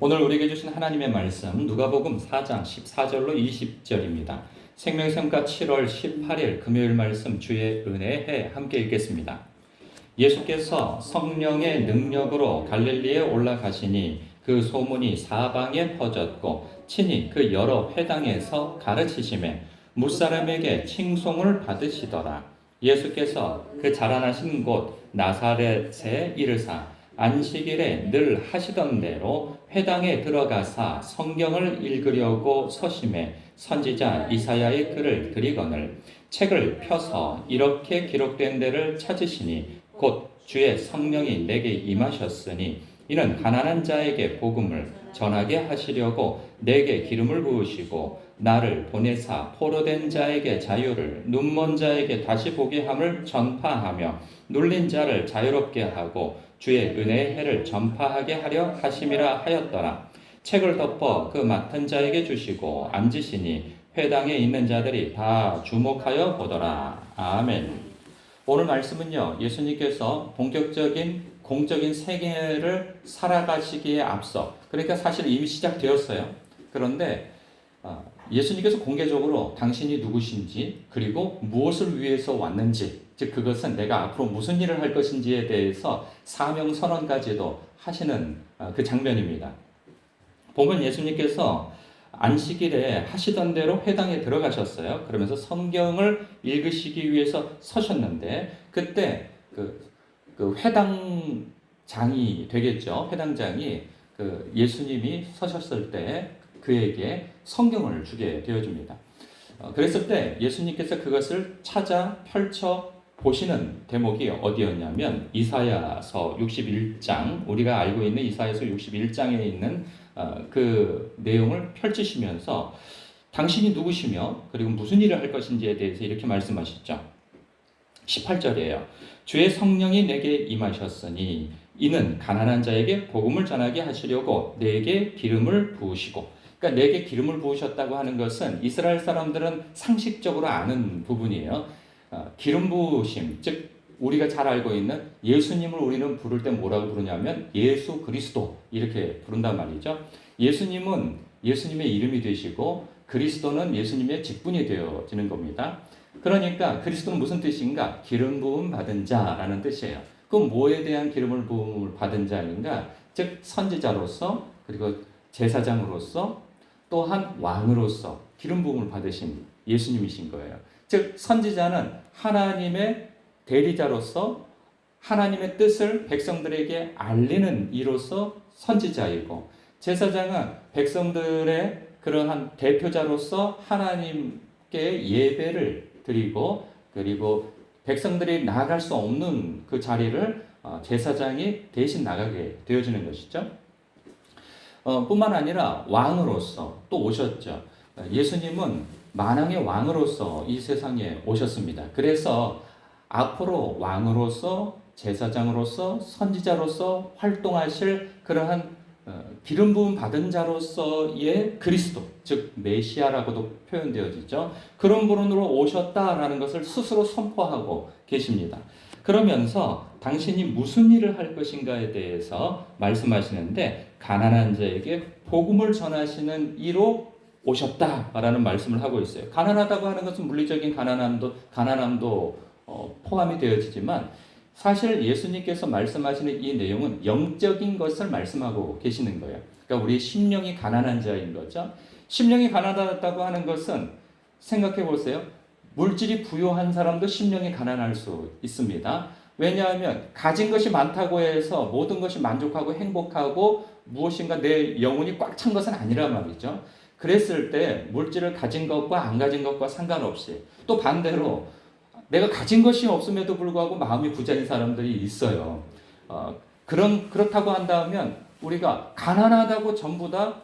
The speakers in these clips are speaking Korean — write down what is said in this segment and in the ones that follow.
오늘 우리에게 주신 하나님의 말씀 누가복음 4장 14절로 20절입니다. 생명샘과 7월 18일 금요일 말씀 주의 은혜에 함께 읽겠습니다. 예수께서 성령의 능력으로 갈릴리에 올라가시니 그 소문이 사방에 퍼졌고 친히 그 여러 회당에서 가르치심에 무사람에게 칭송을 받으시더라. 예수께서 그 자라나신 곳 나사렛에 이르사 안식일에 늘 하시던 대로 회당에 들어가사 성경을 읽으려고 서심해 선지자 이사야의 글을 드리거늘 책을 펴서 이렇게 기록된 데를 찾으시니 곧 주의 성령이 내게 임하셨으니 이는 가난한 자에게 복음을 전하게 하시려고 내게 기름을 부으시고 나를 보내사 포로된 자에게 자유를 눈먼 자에게 다시 보게 함을 전파하며 눌린 자를 자유롭게 하고 주의 은혜의 해를 전파하게 하려 하심이라 하였더라. 책을 덮어 그 맡은 자에게 주시고 앉으시니 회당에 있는 자들이 다 주목하여 보더라. 아멘. 오늘 말씀은요, 예수님께서 본격적인 공적인 세계를 살아가시기에 앞서, 그러니까 사실 이미 시작되었어요. 그런데 어, 예수님께서 공개적으로 당신이 누구신지, 그리고 무엇을 위해서 왔는지, 즉 그것은 내가 앞으로 무슨 일을 할 것인지에 대해서 사명 선언까지도 하시는 어, 그 장면입니다. 보면 예수님께서 안식일에 하시던 대로 회당에 들어가셨어요. 그러면서 성경을 읽으시기 위해서 서셨는데 그때 그, 그 회당장이 되겠죠. 회당장이 그 예수님이 서셨을 때 그에게 성경을 주게 되어줍니다. 어, 그랬을 때 예수님께서 그것을 찾아 펼쳐 보시는 대목이 어디였냐면 이사야서 61장 우리가 알고 있는 이사야서 61장에 있는 어, 그 내용을 펼치시면서 당신이 누구시며 그리고 무슨 일을 할 것인지에 대해서 이렇게 말씀하시죠. 18절이에요. 주의 성령이 내게 임하셨으니 이는 가난한 자에게 복음을 전하게 하시려고 내게 기름을 부으시고 그러니까 내게 기름을 부으셨다고 하는 것은 이스라엘 사람들은 상식적으로 아는 부분이에요. 어, 기름 부으심, 즉 우리가 잘 알고 있는 예수님을 우리는 부를 때 뭐라고 부르냐면 예수 그리스도 이렇게 부른단 말이죠. 예수님은 예수님의 이름이 되시고 그리스도는 예수님의 직분이 되어지는 겁니다. 그러니까 그리스도는 무슨 뜻인가? 기름 부음 받은 자라는 뜻이에요. 그럼 뭐에 대한 기름을 부음을 받은 자인가? 즉 선지자로서 그리고 제사장으로서 또한 왕으로서 기름 부음을 받으신 예수님이신 거예요. 즉 선지자는 하나님의 대리자로서 하나님의 뜻을 백성들에게 알리는 이로서 선지자이고 제사장은 백성들의 그러한 대표자로서 하나님께 예배를 드리고 그리고 백성들이 나아갈 수 없는 그 자리를 어, 제사장이 대신 나가게 되어지는 것이죠. 어, 뿐만 아니라 왕으로서 또 오셨죠. 예수님은 만왕의 왕으로서 이 세상에 오셨습니다. 그래서 앞으로 왕으로서 제사장으로서 선지자로서 활동하실 그러한 어, 기름 부음 받은 자로서의 그리스도, 즉 메시아라고도 표현되어지죠. 그런 분으로 오셨다라는 것을 스스로 선포하고 계십니다. 그러면서 당신이 무슨 일을 할 것인가에 대해서 말씀하시는데 가난한 자에게 복음을 전하시는 이로 오셨다라는 말씀을 하고 있어요. 가난하다고 하는 것은 물리적인 가난함도 가난함도 어, 포함이 되어지지만 사실 예수님께서 말씀하시는 이 내용은 영적인 것을 말씀하고 계시는 거예요. 그러니까 우리 심령이 가난한 자인 거죠. 심령이 가난하다고 하는 것은 생각해 보세요. 물질이 부요한 사람도 심령이 가난할 수 있습니다. 왜냐하면 가진 것이 많다고 해서 모든 것이 만족하고 행복하고 무엇인가 내 영혼이 꽉 찬 것은 아니란 말이죠. 그랬을 때 물질을 가진 것과 안 가진 것과 상관없이 또 반대로 내가 가진 것이 없음에도 불구하고 마음이 부자인 사람들이 있어요. 어, 그런 그렇다고 한다면 우리가 가난하다고 전부 다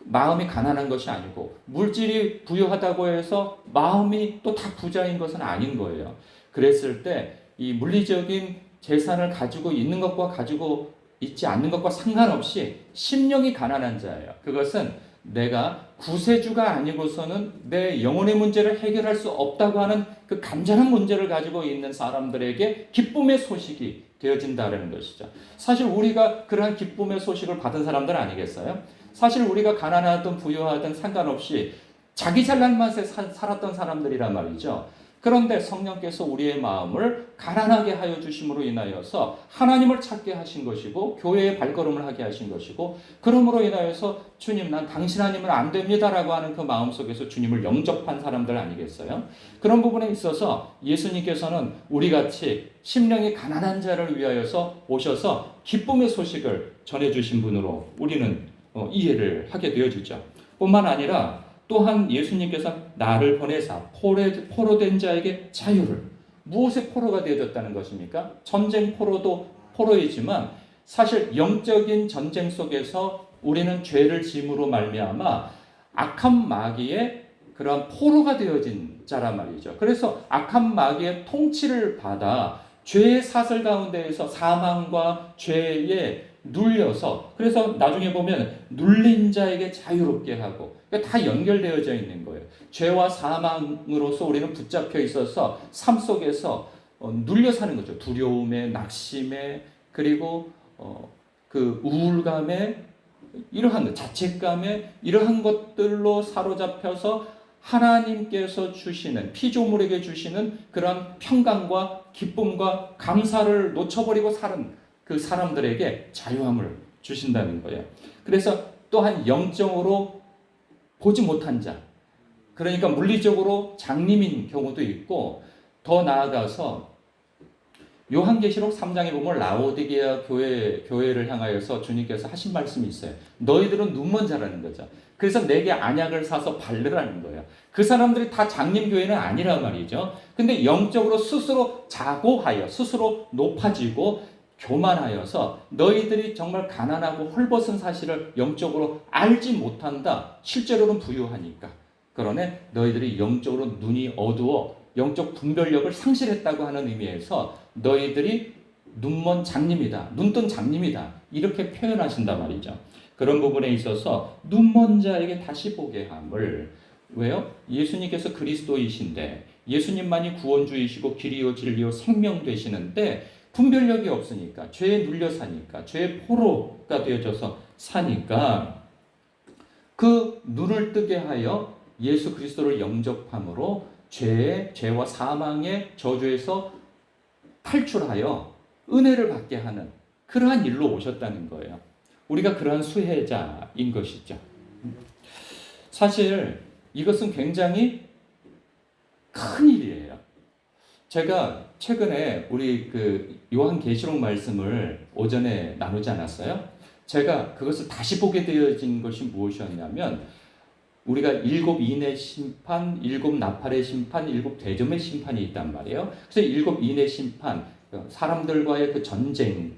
마음이 가난한 것이 아니고 물질이 부유하다고 해서 마음이 또 다 부자인 것은 아닌 거예요. 그랬을 때 이 물리적인 재산을 가지고 있는 것과 가지고 있지 않는 것과 상관없이 심령이 가난한 자예요. 그것은 내가 구세주가 아니고서는 내 영혼의 문제를 해결할 수 없다고 하는 그 간절한 문제를 가지고 있는 사람들에게 기쁨의 소식이 되어진다는 것이죠. 사실 우리가 그러한 기쁨의 소식을 받은 사람들 아니겠어요? 사실 우리가 가난하든 부유하든 상관없이 자기 잘난 맛에 사- 살았던 사람들이란 말이죠. 그런데 성령께서 우리의 마음을 가난하게 하여 주심으로 인하여서 하나님을 찾게 하신 것이고 교회의 발걸음을 하게 하신 것이고 그러므로 인하여서 주님 난 당신 아니면 안 됩니다라고 하는 그 마음 속에서 주님을 영접한 사람들 아니겠어요? 그런 부분에 있어서 예수님께서는 우리 같이 심령이 가난한 자를 위하여서 오셔서 기쁨의 소식을 전해 주신 분으로 우리는 어, 이해를 하게 되어지죠. 뿐만 아니라 또한 예수님께서 나를 보내사 포로, 포로 된 자에게 자유를 무엇의 포로가 되어졌다는 것입니까? 전쟁 포로도 포로이지만 사실 영적인 전쟁 속에서 우리는 죄를 짐으로 말미암아 악한 마귀의 그러한 포로가 되어진 자란 말이죠. 그래서 악한 마귀의 통치를 받아 죄의 사슬 가운데에서 사망과 죄에 눌려서 그래서 나중에 보면 눌린 자에게 자유롭게 하고 그러니까 다 연결되어져 있는 거예요. 죄와 사망으로서 우리는 붙잡혀 있어서 삶 속에서 어, 눌려 사는 거죠. 두려움에, 낙심에, 그리고 어, 그 우울감에 이러한 것, 자책감에 이러한 것들로 사로잡혀서 하나님께서 주시는 피조물에게 주시는 그런 평강과 기쁨과 감사를 놓쳐버리고 사는 그 사람들에게 자유함을 주신다는 거예요. 그래서 또한 영적으로 보지 못한 자, 그러니까 물리적으로 장님인 경우도 있고 더 나아가서 요한계시록 3장에 보면 라오디게아 교회 교회를 향하여서 주님께서 하신 말씀이 있어요. 너희들은 눈먼 자라는 거죠. 그래서 내게 안약을 사서 바르라는 거예요. 그 사람들이 다 장님 교회는 아니란 말이죠. 근데 영적으로 스스로 자고하여 스스로 높아지고 교만하여서 너희들이 정말 가난하고 헐벗은 사실을 영적으로 알지 못한다. 실제로는 부유하니까. 그러네 너희들이 영적으로 눈이 어두워 영적 분별력을 상실했다고 하는 의미에서 너희들이 눈먼 장님이다. 눈뜬 장님이다. 이렇게 표현하신단 말이죠. 그런 부분에 있어서 눈먼 자에게 다시 보게 함을 왜요? 예수님께서 그리스도이신데 예수님만이 구원주이시고 길이요 진리요 생명 되시는데 분별력이 없으니까 죄에 눌려 사니까 죄의 포로가 되어져서 사니까 그 눈을 뜨게 하여 예수 그리스도를 영접함으로 죄의 죄와 사망의 저주에서 탈출하여 은혜를 받게 하는 그러한 일로 오셨다는 거예요. 우리가 그러한 수혜자인 것이죠. 사실 이것은 굉장히 큰 일이에요. 제가 최근에 우리 그 요한 계시록 말씀을 오전에 나누지 않았어요? 제가 그것을 다시 보게 되어진 것이 무엇이었냐면 우리가 일곱 인의 심판, 일곱 나팔의 심판, 일곱 대점의 심판이 있단 말이에요. 그래서 일곱 인의 심판, 사람들과의 그 전쟁,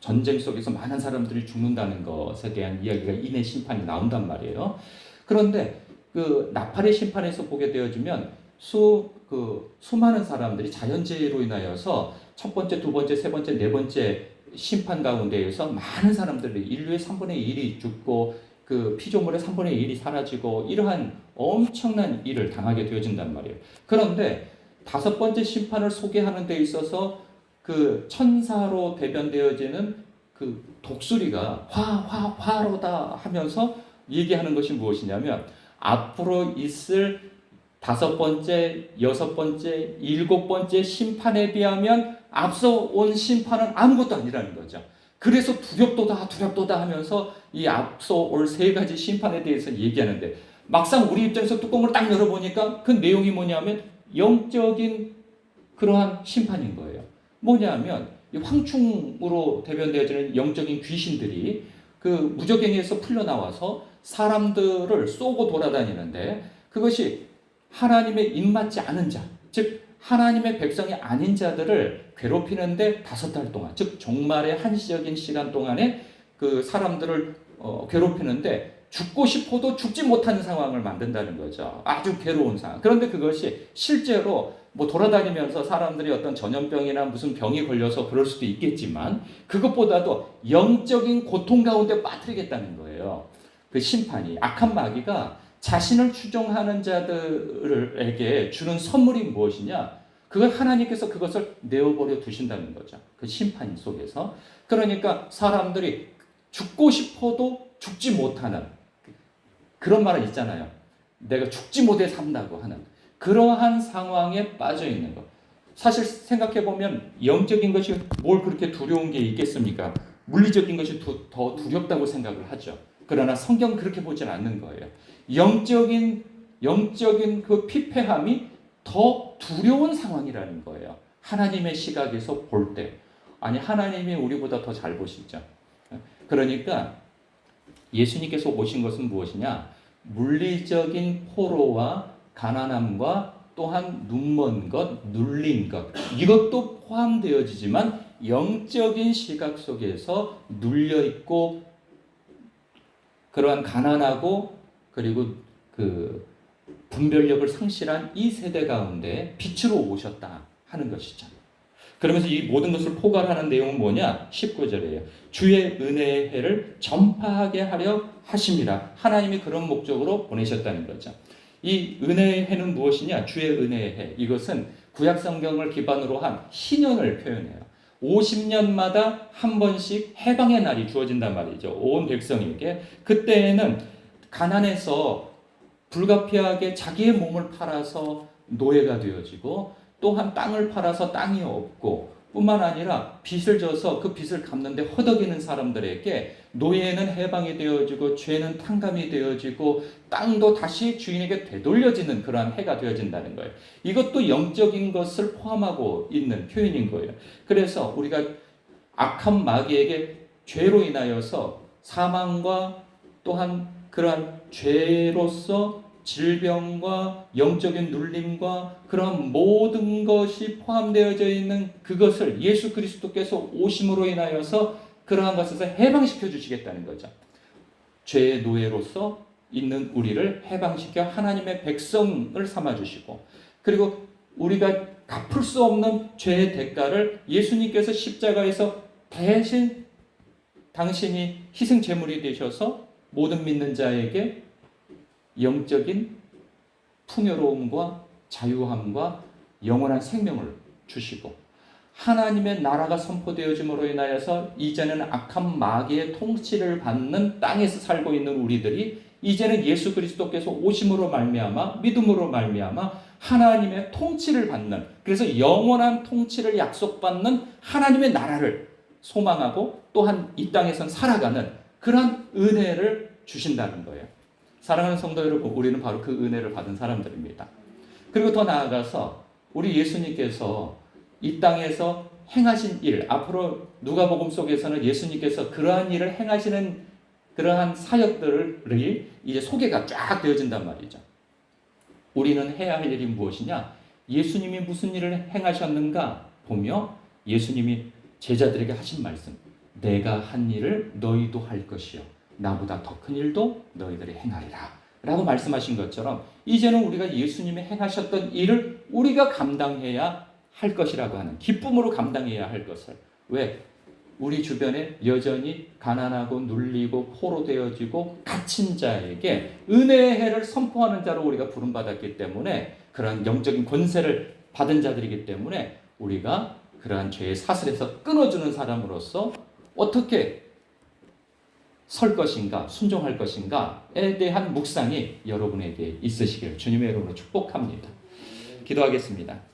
전쟁 속에서 많은 사람들이 죽는다는 것에 대한 이야기가 인의 심판이 나온단 말이에요. 그런데 그 나팔의 심판에서 보게 되어지면 수, 그 수많은 사람들이 자연재해로 인하여서 첫 번째, 두 번째, 세 번째, 네 번째 심판 가운데에서 많은 사람들이 인류의 3분의 1이 죽고 그 피조물의 3분의 1이 사라지고 이러한 엄청난 일을 당하게 되어진단 말이에요. 그런데 다섯 번째 심판을 소개하는 데 있어서 그 천사로 대변되어지는 그 독수리가 화, 화, 화로다 하면서 얘기하는 것이 무엇이냐면 앞으로 있을 다섯 번째, 여섯 번째, 일곱 번째 심판에 비하면 앞서 온 심판은 아무것도 아니라는 거죠. 그래서 두렵도다, 두렵도다 하면서 이 앞서 올 세 가지 심판에 대해서 얘기하는데 막상 우리 입장에서 뚜껑을 딱 열어보니까 그 내용이 뭐냐면 영적인 그러한 심판인 거예요. 뭐냐면 황충으로 대변되어지는 영적인 귀신들이 그 무적행에서 풀려나와서 사람들을 쏘고 돌아다니는데 그것이 하나님의 입맞지 않은 자, 즉 하나님의 백성이 아닌 자들을 괴롭히는데 다섯 달 동안, 즉 종말의 한시적인 시간 동안에 그 사람들을 어, 괴롭히는데 죽고 싶어도 죽지 못하는 상황을 만든다는 거죠. 아주 괴로운 상황. 그런데 그것이 실제로 뭐 돌아다니면서 사람들이 어떤 전염병이나 무슨 병이 걸려서 그럴 수도 있겠지만 그것보다도 영적인 고통 가운데 빠뜨리겠다는 거예요. 그 심판이 악한 마귀가 자신을 추종하는 자들에게 주는 선물이 무엇이냐? 그걸 하나님께서 그것을 내어버려 두신다는 거죠. 그 심판 속에서. 그러니까 사람들이 죽고 싶어도 죽지 못하는 그런 말은 있잖아요. 내가 죽지 못해 산다고 하는 그러한 상황에 빠져 있는 것. 사실 생각해 보면 영적인 것이 뭘 그렇게 두려운 게 있겠습니까? 물리적인 것이 두, 더 두렵다고 생각을 하죠. 그러나 성경은 그렇게 보진 않는 거예요. 영적인 영적인 그 피폐함이 더 두려운 상황이라는 거예요. 하나님의 시각에서 볼 때. 아니 하나님이 우리보다 더 잘 보시죠. 그러니까 예수님께서 오신 것은 무엇이냐? 물리적인 포로와 가난함과 또한 눈먼 것, 눌린 것 이것도 포함되어지지만 영적인 시각 속에서 눌려 있고 그러한 가난하고 그리고 그 분별력을 상실한 이 세대 가운데 빛으로 오셨다 하는 것이죠. 그러면서 이 모든 것을 포괄하는 내용은 뭐냐? 19절이에요. 주의 은혜의 해를 전파하게 하려 하심이라. 하나님이 그런 목적으로 보내셨다는 거죠. 이 은혜의 해는 무엇이냐? 주의 은혜의 해. 이것은 구약 성경을 기반으로 한 신년을 표현해요. 50년마다 한 번씩 해방의 날이 주어진단 말이죠. 온 백성에게. 그때에는 가난해서 불가피하게 자기의 몸을 팔아서 노예가 되어지고 또한 땅을 팔아서 땅이 없고 뿐만 아니라 빚을 져서 그 빚을 갚는데 허덕이는 사람들에게 노예는 해방이 되어지고 죄는 탕감이 되어지고 땅도 다시 주인에게 되돌려지는 그러한 해가 되어진다는 거예요. 이것도 영적인 것을 포함하고 있는 표현인 거예요. 그래서 우리가 악한 마귀에게 죄로 인하여서 사망과 또한 그러한 죄로서 질병과 영적인 눌림과 그런 모든 것이 포함되어져 있는 그것을 예수 그리스도께서 오심으로 인하여서 그러한 것에서 해방시켜 주시겠다는 거죠. 죄의 노예로서 있는 우리를 해방시켜 하나님의 백성을 삼아 주시고 그리고 우리가 갚을 수 없는 죄의 대가를 예수님께서 십자가에서 대신 당신이 희생 제물이 되셔서 모든 믿는 자에게 영적인 풍요로움과 자유함과 영원한 생명을 주시고 하나님의 나라가 선포되어짐으로 인하여서 이제는 악한 마귀의 통치를 받는 땅에서 살고 있는 우리들이 이제는 예수 그리스도께서 오심으로 말미암아 믿음으로 말미암아 하나님의 통치를 받는 그래서 영원한 통치를 약속받는 하나님의 나라를 소망하고 또한 이 땅에선 살아가는 그런 은혜를 주신다는 거예요. 사랑하는 성도 여러분, 우리는 바로 그 은혜를 받은 사람들입니다. 그리고 더 나아가서 우리 예수님께서 이 땅에서 행하신 일, 앞으로 누가복음 속에서는 예수님께서 그러한 일을 행하시는 그러한 사역들이 이제 소개가 쫙 되어진단 말이죠. 우리는 해야 할 일이 무엇이냐? 예수님이 무슨 일을 행하셨는가 보며 예수님이 제자들에게 하신 말씀. 내가 한 일을 너희도 할 것이요. 나보다 더 큰 일도 너희들이 행하리라. 라고 말씀하신 것처럼 이제는 우리가 예수님이 행하셨던 일을 우리가 감당해야 할 것이라고 하는 기쁨으로 감당해야 할 것을 왜 우리 주변에 여전히 가난하고 눌리고 포로 되어지고 갇힌 자에게 은혜의 해를 선포하는 자로 우리가 부름받았기 때문에 그러한 영적인 권세를 받은 자들이기 때문에 우리가 그러한 죄의 사슬에서 끊어주는 사람으로서 어떻게 설 것인가, 순종할 것인가에 대한 묵상이 여러분에게 있으시기를 주님의 이름으로 축복합니다. 기도하겠습니다.